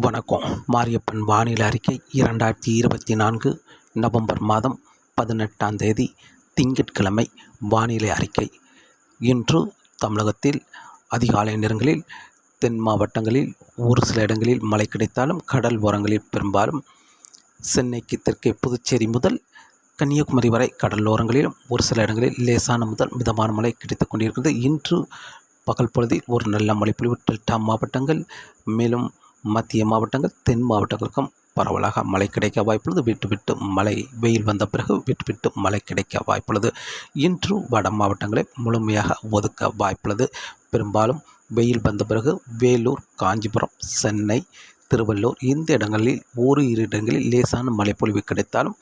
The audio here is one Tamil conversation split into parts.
வணக்கம். மாரியப்பன் வானிலை அறிக்கை இரண்டாயிரத்தி இருபத்தி நான்கு நவம்பர் மாதம் பதினெட்டாம் தேதி திங்கட்கிழமை வானிலை அறிக்கை. இன்று தமிழகத்தில் அதிகாலை நேரங்களில் தென் மாவட்டங்களில் ஒரு சில இடங்களில் மழை கிடைத்தாலும் கடல் ஓரங்களில் பெரும்பாலும் சென்னைக்கு தெற்கே புதுச்சேரி முதல் கன்னியாகுமரி வரை கடலோரங்களிலும் ஒரு சில இடங்களில் லேசான முதல் மிதமான மழை கிடைத்துக் கொண்டிருக்கிறது. இன்று பகல் பொழுதில் ஒரு நல்ல மழைப்பொழிவு டெல்டா மாவட்டங்கள் மேலும் மத்திய மாவட்டங்கள் தென் மாவட்டங்களுக்கும் பரவலாக மழை கிடைக்க வாய்ப்புள்ளது. விட்டு விட்டு மழை வெயில் வந்த பிறகு விட்டு விட்டு மழை கிடைக்க வாய்ப்புள்ளது. இன்று வட மாவட்டங்களை முழுமையாக ஒதுக்க வாய்ப்புள்ளது. பெரும்பாலும் வெயில் வந்த பிறகு வேலூர் காஞ்சிபுரம் சென்னை திருவள்ளூர் இந்த இடங்களில் ஒரு இரு இடங்களில் லேசான மழைப்பொழிவு கிடைத்தாலும்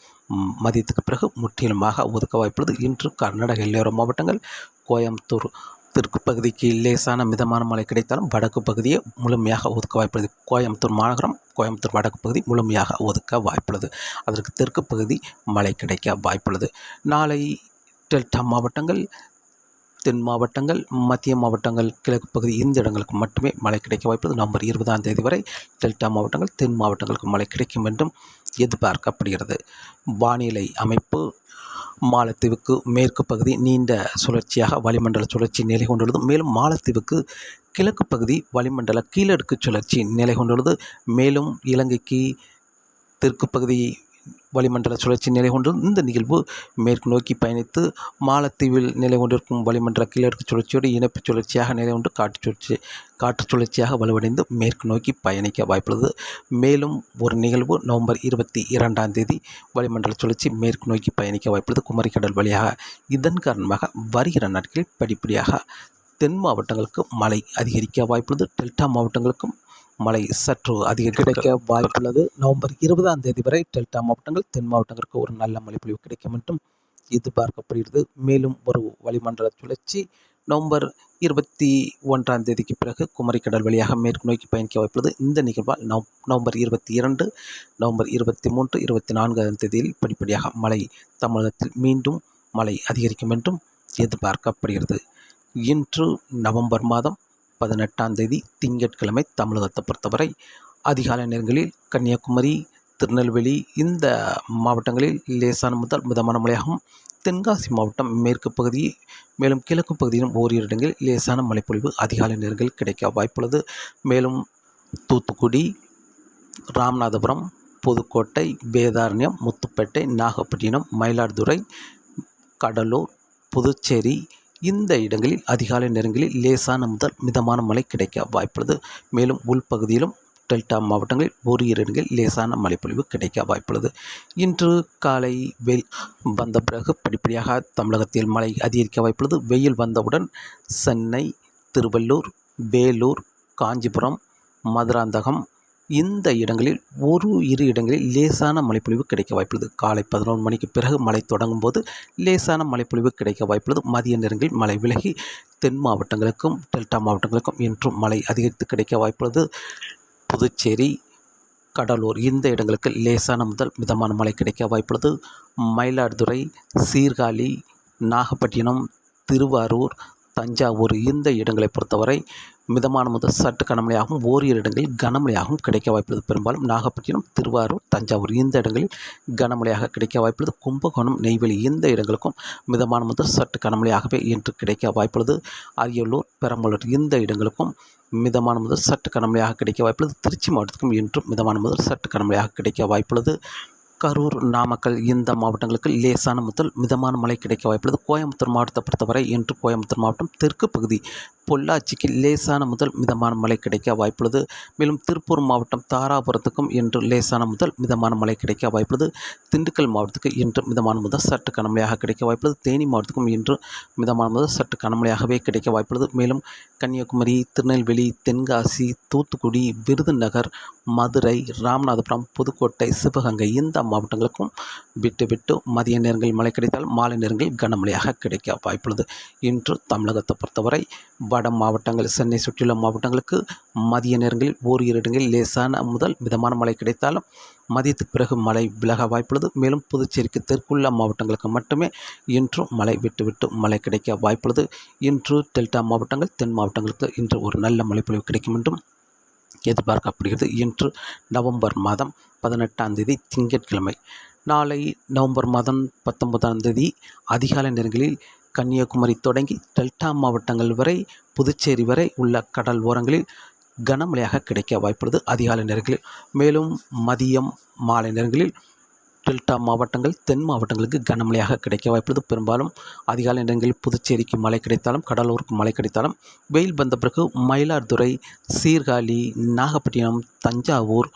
மதியத்துக்கு பிறகு முற்றிலுமாக ஒதுக்க வாய்ப்புள்ளது. இன்று கர்நாடக எல்லையோர மாவட்டங்கள் கோயம்புத்தூர் தெற்கு பகுதிக்கு லேசான மிதமான மழை கிடைத்தாலும் வடக்கு பகுதியை முழுமையாக ஒதுக்க வாய்ப்புள்ளது. கோயம்புத்தூர் மாநகரம் கோயம்புத்தூர் வடக்கு பகுதி முழுமையாக ஒதுக்க வாய்ப்புள்ளது. அதற்கு தெற்கு பகுதி மழை கிடைக்க வாய்ப்புள்ளது. நாளை டெல்டா மாவட்டங்கள் தென் மாவட்டங்கள் மத்திய மாவட்டங்கள் கிழக்கு பகுதி இந்த இடங்களுக்கு மட்டுமே மழை கிடைக்க வாய்ப்புள்ளது. நவம்பர் இருபதாம் தேதி வரை டெல்டா மாவட்டங்கள் தென் மாவட்டங்களுக்கு மழை கிடைக்கும் என்றும் எதிர்பார்க்கப்படுகிறது. வானிலை அமைப்பு மாலத்தீவுக்கு மேற்கு பகுதி நீண்ட சுழற்சியாக வளிமண்டல சுழற்சி நிலை கொண்டுள்ளது. மேலும் மாலத்தீவுக்கு கிழக்கு பகுதி வளிமண்டல கீழடுக்கு சுழற்சி நிலை கொண்டுள்ளது. மேலும் இலங்கைக்கு தெற்கு பகுதி வளிமண்டல சுழற்சி நிலை கொண்டு இந்த நிகழ்வு மேற்கு நோக்கி பயணித்து மாலத்தீவில் நிலை கொண்டிருக்கும் வளிமண்டல கிழக்கு சுழற்சியோடு இணைப்பு சுழற்சியாக நிலை கொண்டு காற்று சுழற்சி காற்று சுழற்சியாக வலுவடைந்து மேற்கு நோக்கி பயணிக்க வாய்ப்புள்ளது. மேலும் ஒரு நிகழ்வு நவம்பர் இருபத்தி இரண்டாம் தேதி வளிமண்டல சுழற்சி மேற்கு நோக்கி பயணிக்க வாய்ப்புள்ளது. குமரிக்கடல் வழியாக இதன் காரணமாக வருகிற நாட்களில் படிப்படியாக தென் மாவட்டங்களுக்கு மழை அதிகரிக்க வாய்ப்புள்ளது. டெல்டா மாவட்டங்களுக்கும் மழை சற்று அதிக கிடைக்க வாய்ப்புள்ளது. நவம்பர் இருபதாம் தேதி வரை டெல்டா மாவட்டங்கள் தென் மாவட்டங்களுக்கு ஒரு நல்ல மழைப்பொழிவு கிடைக்கும் என்றும் எதிர்பார்க்கப்படுகிறது. மேலும் ஒரு வளிமண்டல சுழற்சி நவம்பர் இருபத்தி ஒன்றாம் தேதிக்கு பிறகு குமரிக்கடல் வழியாக மேற்கு நோக்கி பயணிக்க வாய்ப்புள்ளது. இந்த நிகழ்வால் நவ் நவம்பர் இருபத்தி இரண்டு நவம்பர் இருபத்தி மூன்று இருபத்தி நான்காம் தேதியில் படிப்படியாக மழை தமிழகத்தில் மீண்டும் மழை அதிகரிக்கும் என்றும் எதிர்பார்க்கப்படுகிறது. இன்று நவம்பர் மாதம் பதினெட்டாம் தேதி திங்கட்கிழமை தமிழகத்தை பொறுத்தவரை அதிகாலை நேரங்களில் கன்னியாகுமரி திருநெல்வேலி இந்த மாவட்டங்களில் லேசான முதல் மிதமான மழையாகும் தென்காசி மாவட்டம் மேற்கு பகுதி மேலும் கிழக்கு பகுதியிலும் ஓரிரு இடங்களில் லேசான மழைப்பொழிவு அதிகாலை நேரங்களில் கிடைக்க வாய்ப்புள்ளது. மேலும் தூத்துக்குடி ராமநாதபுரம் புதுக்கோட்டை வேதாரண்யம் முத்துப்பேட்டை நாகப்பட்டினம் மயிலாடுதுறை கடலூர் புதுச்சேரி இந்த இடங்களில் அதிகாலை நேரங்களில் லேசான முதல் மிதமான மழை கிடைக்க வாய்ப்புள்ளது. மேலும் உள்பகுதியிலும் டெல்டா மாவட்டங்களில் ஒரு இரு இடங்களில் லேசான மழைப்பொழிவு கிடைக்க வாய்ப்புள்ளது. இன்று காலை வெயில் வந்த பிறகு படிப்படியாக தமிழகத்தில் மழை அதிகரிக்க வாய்ப்புள்ளது. வெயில் வந்தவுடன் சென்னை திருவள்ளூர் வேலூர் காஞ்சிபுரம் மதுராந்தகம் இந்த இடங்களில் ஒரு இரு இடங்களில் லேசான மழைப்பொழிவு கிடைக்க வாய்ப்புள்ளது. காலை பதினொன்று மணிக்கு பிறகு மழை தொடங்கும் போது லேசான மழைப்பொழிவு கிடைக்க வாய்ப்புள்ளது. மதிய நேரங்களில் மழை விலகி தென் மாவட்டங்களுக்கும் டெல்டா மாவட்டங்களுக்கும் இன்றும் மழை அதிகரித்து கிடைக்க வாய்ப்புள்ளது. புதுச்சேரி கடலூர் இந்த இடங்களுக்கு லேசான முதல் மிதமான மழை கிடைக்க வாய்ப்புள்ளது. மயிலாடுதுறை சீர்காழி நாகப்பட்டினம் திருவாரூர் தஞ்சாவூர் இந்த இடங்களை பொறுத்தவரை மிதமான முதல் சற்று கனமழையாகவும் ஓரிரு இடங்களில் கனமழையாகவும் கிடைக்க வாய்ப்புள்ளது. பெரும்பாலும் நாகப்பட்டினம் திருவாரூர் தஞ்சாவூர் இந்த இடங்களில் கனமழையாக கிடைக்க வாய்ப்புள்ளது. கும்பகோணம் நெய்வேலி இந்த இடங்களுக்கும் மிதமான முதல் சற்று கனமழையாகவே இன்று கிடைக்க வாய்ப்புள்ளது. அரியலூர் பெரம்பலூர் இந்த இடங்களுக்கும் மிதமான முதல் சற்று கனமழையாக கிடைக்க வாய்ப்புள்ளது. திருச்சி மாவட்டத்துக்கும் இன்றும் மிதமான முதல் சற்று கனமழையாக கிடைக்க வாய்ப்புள்ளது. கரூர் நாமக்கல் இந்த மாவட்டங்களுக்கு லேசான முதல் மிதமான மழை கிடைக்க வாய்ப்புள்ளது. கோயம்புத்தூர் மாவட்டத்தை பொறுத்தவரை இன்று கோயம்புத்தூர் மாவட்டம் தெற்கு பகுதி பொள்ளாச்சிக்கு லேசான முதல் மிதமான மழை கிடைக்க வாய்ப்புள்ளது. மேலும் திருப்பூர் மாவட்டம் தாராபுரத்துக்கும் இன்று லேசான முதல் மிதமான மழை கிடைக்க வாய்ப்புள்ளது. திண்டுக்கல் மாவட்டத்துக்கு இன்று மிதமான முதல் சற்று கனமழையாக கிடைக்க வாய்ப்புள்ளது. தேனி மாவட்டத்துக்கும் இன்று மிதமான முதல் சற்று கனமழையாகவே கிடைக்க வாய்ப்புள்ளது. மேலும் கன்னியாகுமரி திருநெல்வேலி தென்காசி தூத்துக்குடி விருதுநகர் மதுரை ராமநாதபுரம் புதுக்கோட்டை சிவகங்கை இந்த மாவட்டங்களுக்கும் விட்டு விட்டு மதிய நேரங்களில் மழை கிடைத்தால் மாலை நேரங்களில் கனமழையாக கிடைக்க வாய்ப்புள்ளது. இன்று தமிழகத்தை பொறுத்தவரை வட வட மாவட்டங்கள் சென்னை சுற்றியுள்ள மாவட்டங்களுக்கு மதிய நேரங்களில் ஓரிரு இடங்களில் லேசான முதல் மிதமான மழை கிடைத்தாலும் மதியத்துக்கு பிறகு மழை விலக வாய்ப்புள்ளது. மேலும் புதுச்சேரிக்கு தெற்குள்ள மாவட்டங்களுக்கு மட்டுமே இன்றும் மழை விட்டுவிட்டு மழை கிடைக்க வாய்ப்புள்ளது. இன்று டெல்டா மாவட்டங்கள் தென் மாவட்டங்களுக்கு இன்று ஒரு நல்ல மழைப்பொழிவு கிடைக்கும் என்றும் எதிர்பார்க்கப்படுகிறது. இன்று நவம்பர் மாதம் பதினெட்டாம் தேதி திங்கட்கிழமை. நாளை நவம்பர் மாதம் பத்தொன்பதாம் தேதி அதிகாலை நேரங்களில் கன்னியாகுமரி தொடங்கி டெல்டா மாவட்டங்கள் வரை புதுச்சேரி வரை உள்ள கடல் ஓரங்களில் கனமழையாக கிடைக்க வாய்ப்புள்ளது அதிகாலை நேரங்களில். மேலும் மதியம் மாலை நேரங்களில் டெல்டா மாவட்டங்கள் தென் மாவட்டங்களுக்கு கனமழையாக கிடைக்க வாய்ப்புள்ளது. பெரும்பாலும் அதிகாலை நேரங்களில் புதுச்சேரிக்கு மழை கிடைத்தாலும் கடலூருக்கு மழை கிடைத்தாலும் வெயில் வந்த பிறகு மயிலாடுதுறை சீர்காழி நாகப்பட்டினம் தஞ்சாவூர்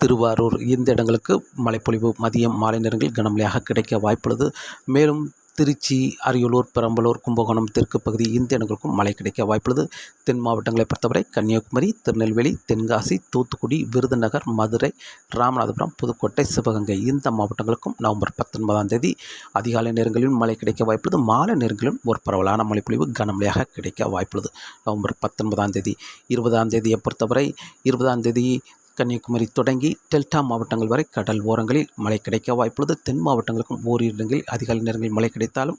திருவாரூர் இந்த இடங்களுக்கு மழைப்பொழிவு மதியம் மாலை நேரங்களில் கனமழையாக கிடைக்க வாய்ப்புள்ளது. மேலும் திருச்சி அரியலூர் பெரம்பலூர் கும்பகோணம் தெற்கு பகுதி இந்த இடங்களுக்கும் மழை கிடைக்க வாய்ப்புள்ளது. தென் மாவட்டங்களை பொறுத்தவரை கன்னியாகுமரி திருநெல்வேலி தென்காசி தூத்துக்குடி விருதுநகர் மதுரை ராமநாதபுரம் புதுக்கோட்டை சிவகங்கை இந்த மாவட்டங்களுக்கும் நவம்பர் பத்தொன்பதாம் தேதி அதிகாலை நேரங்களிலும் மழை கிடைக்க வாய்ப்புள்ளது. மாலை நேரங்களிலும் ஒரு பரவலான மழைப்பொழிவு கனமழையாக கிடைக்க வாய்ப்புள்ளது. நவம்பர் பத்தொன்பதாம் தேதி இருபதாம் தேதியை பொறுத்தவரை இருபதாம் தேதி கன்னியாகுமரி தொடங்கி டெல்டா மாவட்டங்கள் வரை கடல் ஓரங்களில் மழை கிடைக்க வாய்ப்புள்ளது. தென் மாவட்டங்களுக்கும் ஓரிரு இடங்களில் அதிகாலை நேரங்களில் மழை கிடைத்தாலும்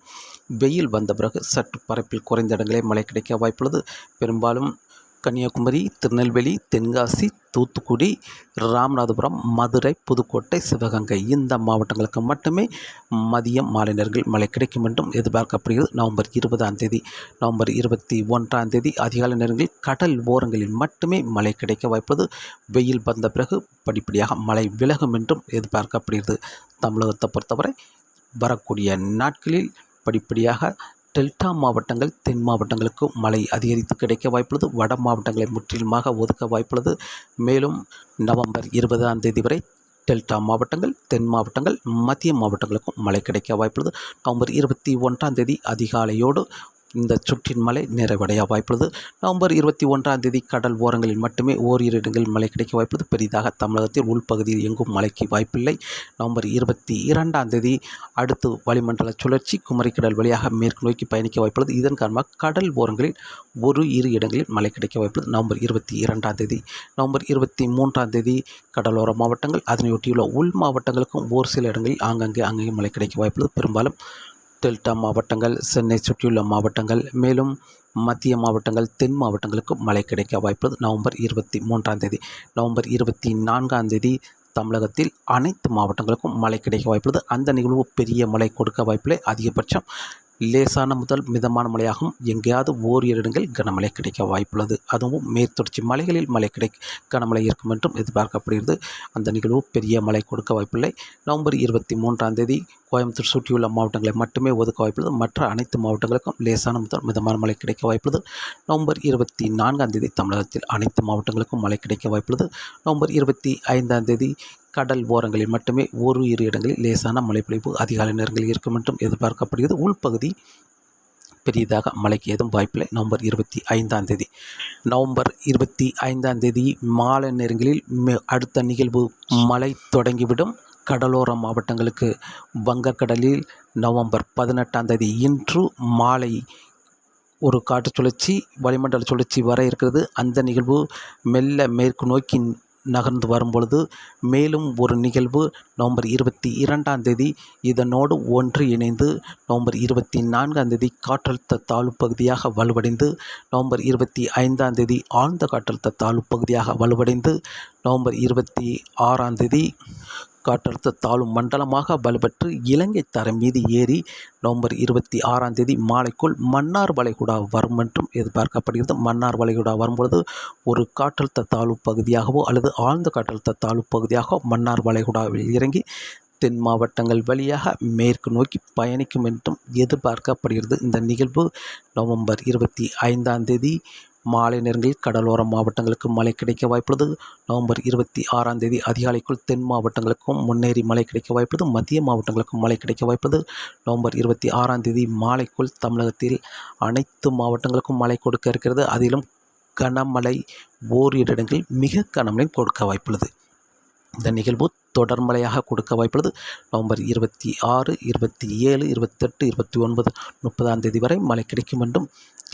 வெயில் வந்த பிறகு சற்று பரப்பில் குறைந்த இடங்களே மழை கிடைக்க வாய்ப்புள்ளது. பெரும்பாலும் கன்னியாகுமரி திருநெல்வேலி தென்காசி தூத்துக்குடி ராமநாதபுரம் மதுரை புதுக்கோட்டை சிவகங்கை. இந்த மாவட்டங்களுக்கு மட்டுமே மதியம் மாலை நேரங்கள் மழை கிடைக்கும் என்றும் எதிர்பார்க்கப்படுகிறது. நவம்பர் இருபதாம் தேதி நவம்பர் இருபத்தி ஒன்றாம் தேதி அதிகாலை நேரங்களில் கடல் ஓரங்களில் மட்டுமே மழை கிடைக்க வாய்ப்பது வெயில் வந்த பிறகு படிப்படியாக மழை விலகும் என்றும் எதிர்பார்க்கப்படுகிறது. தமிழகத்தை பொறுத்தவரை வரக்கூடிய நாட்களில் படிப்படியாக டெல்டா மாவட்டங்கள் தென் மாவட்டங்களுக்கு மழை அதிகரித்து கிடைக்க வாய்ப்புள்ளது. வட மாவட்டங்களை முற்றிலுமாக ஒதுக்க வாய்ப்புள்ளது. மேலும் நவம்பர் இருபதாம் தேதி வரை டெல்டா மாவட்டங்கள் தென் மாவட்டங்கள் மத்திய மாவட்டங்களுக்கும் மழை கிடைக்க வாய்ப்புள்ளது. நவம்பர் இருபத்தி ஒன்றாம் தேதி அதிகாலையோடு இந்த சுற்றின் மழை நிறைவடைய வாய்ப்புள்ளது. நவம்பர் இருபத்தி ஒன்றாம் தேதி கடல் ஓரங்களில் மட்டுமே ஓரிரு இடங்களில் மழை கிடைக்க வாய்ப்புள்ளது. பெரிதாக தமிழகத்தில் உள்பகுதியில் எங்கும் மழைக்கு வாய்ப்பில்லை. நவம்பர் இருபத்தி இரண்டாம் தேதி அடுத்து வளிமண்டல சுழற்சி குமரிக்கடல் வழியாக மேற்கு நோக்கி பயணிக்க வாய்ப்புள்ளது. இதன் காரணமாக கடல் ஓரங்களில் ஒரு இரு இடங்களில் மழை கிடைக்க வாய்ப்புள்ளது. நவம்பர் இருபத்தி இரண்டாம் தேதி நவம்பர் இருபத்தி மூன்றாம் தேதி கடலோர மாவட்டங்கள் அதனையொட்டியுள்ள உள் மாவட்டங்களுக்கும் ஒரு சில இடங்களில் ஆங்காங்கே அங்கங்கே மழை கிடைக்க வாய்ப்புள்ளது. பெரும்பாலும் டெல்டா மாவட்டங்கள் சென்னை சுற்றியுள்ள மாவட்டங்கள் மேலும் மத்திய மாவட்டங்கள் தென் மாவட்டங்களுக்கு மழை கிடைக்க வாய்ப்புள்ளது. நவம்பர் இருபத்தி மூன்றாம் தேதி நவம்பர் இருபத்தி நான்காம் தேதி தமிழகத்தில் அனைத்து மாவட்டங்களுக்கும் மழை கிடைக்க வாய்ப்புள்ளது. அந்த நிகழ்வு பெரிய மழை கொடுக்க வாய்ப்பில்லை. அதிகபட்சம் லேசான முதல் மிதமான மழையாகும் எங்கேயாவது ஓரிரு இடங்கள் கனமழை கிடைக்க வாய்ப்புள்ளது. அதுவும் மேற்தொடர்ச்சி மலைகளில் மழை கிடை கனமழை இருக்கும் என்றும் எதிர்பார்க்கப்படுகிறது. அந்த நிகழ்வு பெரிய மழை கொடுக்க வாய்ப்பில்லை. நவம்பர் இருபத்தி மூன்றாம் தேதி கோயம்புத்தூர் சுற்றியுள்ள மாவட்டங்களை மட்டுமே ஒதுக்க வாய்ப்புள்ளது. மற்ற அனைத்து மாவட்டங்களுக்கும் லேசான முதல் மிதமான மழை கிடைக்க வாய்ப்புள்ளது. நவம்பர் இருபத்தி நான்காம் தேதி தமிழகத்தில் அனைத்து மாவட்டங்களுக்கும் மழை கிடைக்க வாய்ப்புள்ளது. நவம்பர் இருபத்தி ஐந்தாம் தேதி கடல் ஓரங்களில் மட்டுமே ஒரு இரு இடங்களில் லேசான மழைப்பொழிவு அதிகாலை நேரங்களில் இருக்கும் என்றும் எதிர்பார்க்கப்படுகிறது. உள்பகுதி பெரியதாக மழைக்கு ஏதும் வாய்ப்பில்லை. நவம்பர் இருபத்தி ஐந்தாம் தேதி. நவம்பர் இருபத்தி ஐந்தாம் தேதி மாலை நேரங்களில் அடுத்த நிகழ்வு மழை தொடங்கிவிடும். கடலோர மாவட்டங்களுக்கு வங்கக்கடலில் நவம்பர் பதினெட்டாம் தேதி இன்று மாலை ஒரு காற்று சுழற்சி வளிமண்டல சுழற்சி வர இருக்கிறது. அந்த நிகழ்வு மெல்ல மேற்கு நோக்கி நகர்ந்து வரும்பொழுது மேலும் ஒரு நிகழ்வு நவம்பர் இருபத்தி இரண்டாம் தேதி. இதனோடு ஒன்று இணைந்து நவம்பர் இருபத்தி நான்காம் தேதி காற்றழுத்த தாழ்வு பகுதியாக வலுவடைந்து நவம்பர் இருபத்தி ஐந்தாம் தேதி ஆழ்ந்த காற்றழுத்த தாழ்வு பகுதியாக வலுவடைந்து நவம்பர் இருபத்தி ஆறாம் தேதி காற்றழுத்த தாழ்வு மண்டலமாக வலுப்பெற்று இலங்கை தரம் மீது ஏறி நவம்பர் இருபத்தி ஆறாம் தேதி மாலைக்குள் மன்னார் வளைகுடா வரும் என்றும் எதிர்பார்க்கப்படுகிறது. மன்னார் வளைகுடா வரும்பொழுது ஒரு காற்றழுத்த தாழ்வு பகுதியாகவோ அல்லது ஆழ்ந்த காற்றழுத்த தாழ்வு பகுதியாகவோ மன்னார் வளைகுடாவில் இறங்கி தென் மாவட்டங்கள் வழியாக மேற்கு நோக்கி பயணிக்கும் என்றும் எதிர்பார்க்கப்படுகிறது. இந்த நிகழ்வு நவம்பர் இருபத்தி ஐந்தாம் தேதி மாலை நேரங்களில் கடலோர மாவட்டங்களுக்கு மழை கிடைக்க வாய்ப்புள்ளது. நவம்பர் இருபத்தி ஆறாம் தேதி அதிகாலைக்குள் தென் மாவட்டங்களுக்கும் முன்னேறி மழை கிடைக்க வாய்ப்புள்ளது. மத்திய மாவட்டங்களுக்கும் மழை கிடைக்க வாய்ப்புள்ளது. நவம்பர் இருபத்தி ஆறாம் தேதி மாலைக்குள் தமிழகத்தில் அனைத்து மாவட்டங்களுக்கும் மழை கொடுக்க இருக்கிறது. அதிலும் கனமழை ஓரிரு இடங்களில் மிக கனமழை கொடுக்க வாய்ப்புள்ளது. இந்த நிகழ்வு தொடர்மழையாக கொடுக்க வாய்ப்புள்ளது. நவம்பர் இருபத்தி ஆறு இருபத்தி ஏழு இருபத்தெட்டு இருபத்தி ஒன்பது முப்பதாம் தேதி வரை மழை கிடைக்கும் என்றும்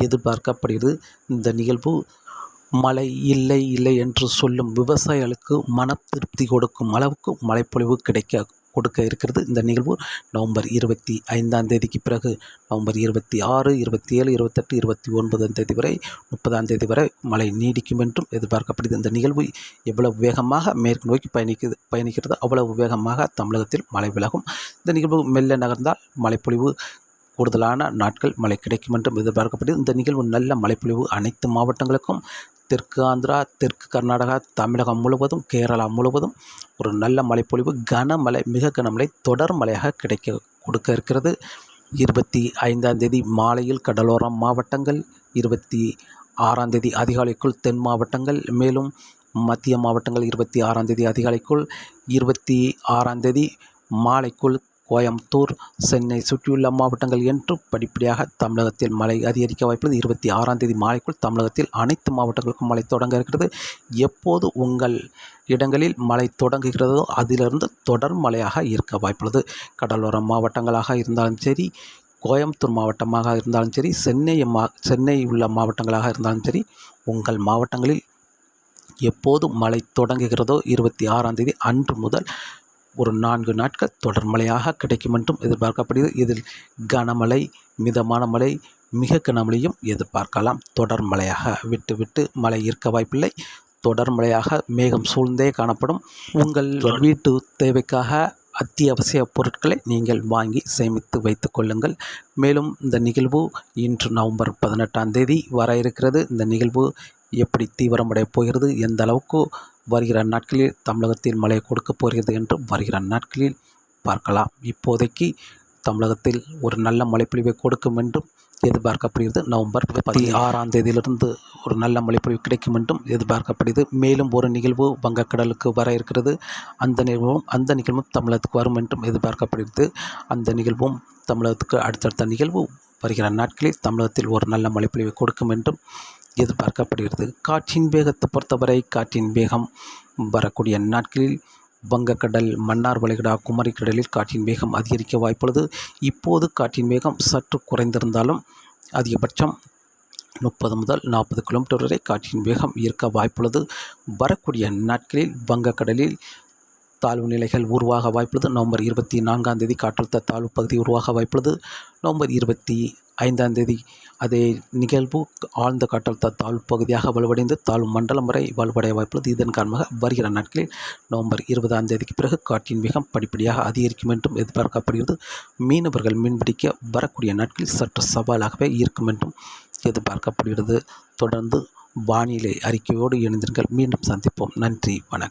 எதிர்பார்க்கப்படுகிறது. இந்த நிகழ்வு மழை இல்லை இல்லை என்று சொல்லும் விவசாயிகளுக்கு மன திருப்தி கொடுக்கும் அளவுக்கு மழைப்பொழிவு கிடைக்க கொடுக்க இருக்கிறது. இந்த நிகழ்வு நவம்பர் இருபத்தி ஐந்தாம் தேதிக்கு பிறகு நவம்பர் இருபத்தி ஆறு இருபத்தி ஏழு இருபத்தெட்டு இருபத்தி ஒன்பதாம் தேதி வரை முப்பதாம் தேதி வரை மழை நீடிக்கும் என்றும் எதிர்பார்க்கப்படுது இந்த நிகழ்வு எவ்வளவு வேகமாக மேற்கு நோக்கி பயணிக்கிறது பயணிக்கிறது அவ்வளவு வேகமாக தமிழகத்தில் மழை விலகும். இந்த நிகழ்வு மெல்ல நகர்ந்தால் மழைப்பொழிவு கூடுதலான நாட்கள் மழை கிடைக்கும் என்றும் எதிர்பார்க்கப்படுகிறது. இந்த நிகழ்வு நல்ல மழைப்பொழிவு அனைத்து மாவட்டங்களுக்கும் தெற்கு ஆந்திரா தெற்கு கர்நாடகா தமிழகம் முழுவதும் கேரளா முழுவதும் ஒரு நல்ல மழைப்பொழிவு கனமழை மிக கனமழை தொடர் மழையாக கிடைக்க கொடுக்க இருக்கிறது. இருபத்தி ஐந்தாம் தேதி மாலையில் கடலோரம் மாவட்டங்கள் இருபத்தி ஆறாம் தேதி அதிகாலைக்குள் தென் மாவட்டங்கள் மேலும் மத்திய மாவட்டங்கள் இருபத்தி ஆறாம் தேதி அதிகாலைக்குள் இருபத்தி ஆறாம் தேதி மாலைக்குள் கோயம்புத்தூர் சென்னை சுற்றியுள்ள மாவட்டங்கள் என்று படிப்படியாக தமிழகத்தில் மழை அதிகரிக்க வாய்ப்புள்ளது. இருபத்தி ஆறாம் தேதி மாலைக்குள் தமிழகத்தில் அனைத்து மாவட்டங்களுக்கும் மழை தொடங்க இருக்கிறது. எப்போது உங்கள் இடங்களில் மழை தொடங்குகிறதோ அதிலிருந்து தொடர் மழையாக இருக்க வாய்ப்புள்ளது. கடலோர மாவட்டங்களாக இருந்தாலும் சரி கோயம்புத்தூர் மாவட்டமாக இருந்தாலும் சரி சென்னை மா சென்னை உள்ள மாவட்டங்களாக இருந்தாலும் சரி உங்கள் மாவட்டங்களில் எப்போது மழை தொடங்குகிறதோ இருபத்தி ஆறாம் தேதி அன்று முதல் ஒரு நான்கு நாட்கள் தொடர் மழையாக கிடைக்கும் என்றும் எதிர்பார்க்கப்படுகிறது. இதில் கனமழை மிதமான மழை மிக கனமழையும் எதிர்பார்க்கலாம். தொடர் மழையாக விட்டு விட்டு மழை இருக்க வாய்ப்பில்லை. தொடர் மழையாக மேகம் சூழ்ந்தே காணப்படும். உங்கள் வீட்டு தேவைக்காக அத்தியாவசிய பொருட்களை நீங்கள் வாங்கி சேமித்து வைத்து கொள்ளுங்கள். மேலும் இந்த நிகழ்வு இன்று நவம்பர் பதினெட்டாம் தேதி வர இருக்கிறது. இந்த நிகழ்வு எப்படி தீவிரமடைய போகிறது? எந்த அளவுக்கு வருகிற நாட்களில் தமிழகத்தில் மழை கொடுக்கப் போகிறது என்று வருகிற நாட்களில் பார்க்கலாம். இப்போதைக்கு தமிழகத்தில் ஒரு நல்ல மழைப்பொழிவை கொடுக்கும் என்றும் எதிர்பார்க்கப்படுகிறது. நவம்பர் பதி ஆறாம் தேதியிலிருந்து ஒரு நல்ல மழைப்பொழிவு கிடைக்கும் என்றும் எதிர்பார்க்கப்படுகிறது. மேலும் ஒரு நிகழ்வு வங்கக்கடலுக்கு வர இருக்கிறது. அந்த நிகழ்வும் அந்த நிகழ்வும் தமிழகத்துக்கு வரும் என்றும் எதிர்பார்க்கப்படுகிறது. அந்த நிகழ்வும் தமிழகத்துக்கு அடுத்தடுத்த நிகழ்வு வருகிற நாட்களில் தமிழகத்தில் ஒரு நல்ல மழைப்பொழிவை கொடுக்கும் என்றும் எதிர்பார்க்கப்படுகிறது. காற்றின் வேகத்தை பொறுத்தவரை காற்றின் வேகம் வரக்கூடிய நாட்களில் வங்கக்கடல் மன்னார் வளைகுடா குமரிக்கடலில் காற்றின் வேகம் அதிகரிக்க வாய்ப்புள்ளது. இப்போது காற்றின் வேகம் சற்று குறைந்திருந்தாலும் அதிகபட்சம் முப்பது முதல் நாற்பது கிலோமீட்டர் வரை காற்றின் வேகம் இருக்க வாய்ப்புள்ளது. வரக்கூடிய நாட்களில் வங்கக்கடலில் தாழ்வு நிலைகள் உருவாக வாய்ப்புள்ளது. நவம்பர் இருபத்தி நான்காம் தேதி காற்றழுத்த தாழ்வு பகுதி உருவாக வாய்ப்புள்ளது. நவம்பர் இருபத்தி ஐந்தாம் தேதி அதே நிகழ்வு ஆழ்ந்த காற்றழுத்த தாழ்வு பகுதியாக வலுவடைந்து தாழ்வு மண்டலம் வரை வலுவடைய வாய்ப்புள்ளது. இதன் காரணமாக வருகிற நாட்களில் நவம்பர் இருபதாம் தேதிக்கு பிறகு காற்றின் வேகம் படிப்படியாக அதிகரிக்கும் என்றும் எதிர்பார்க்கப்படுகிறது. மீனவர்கள் மீன்பிடிக்க வரக்கூடிய நாட்களில் சற்று சவாலாகவே இருக்கும் என்றும் எதிர்பார்க்கப்படுகிறது. தொடர்ந்து வானிலை அறிக்கையோடு இணைந்திருங்கள். மீண்டும் சந்திப்போம். நன்றி. வணக்கம்.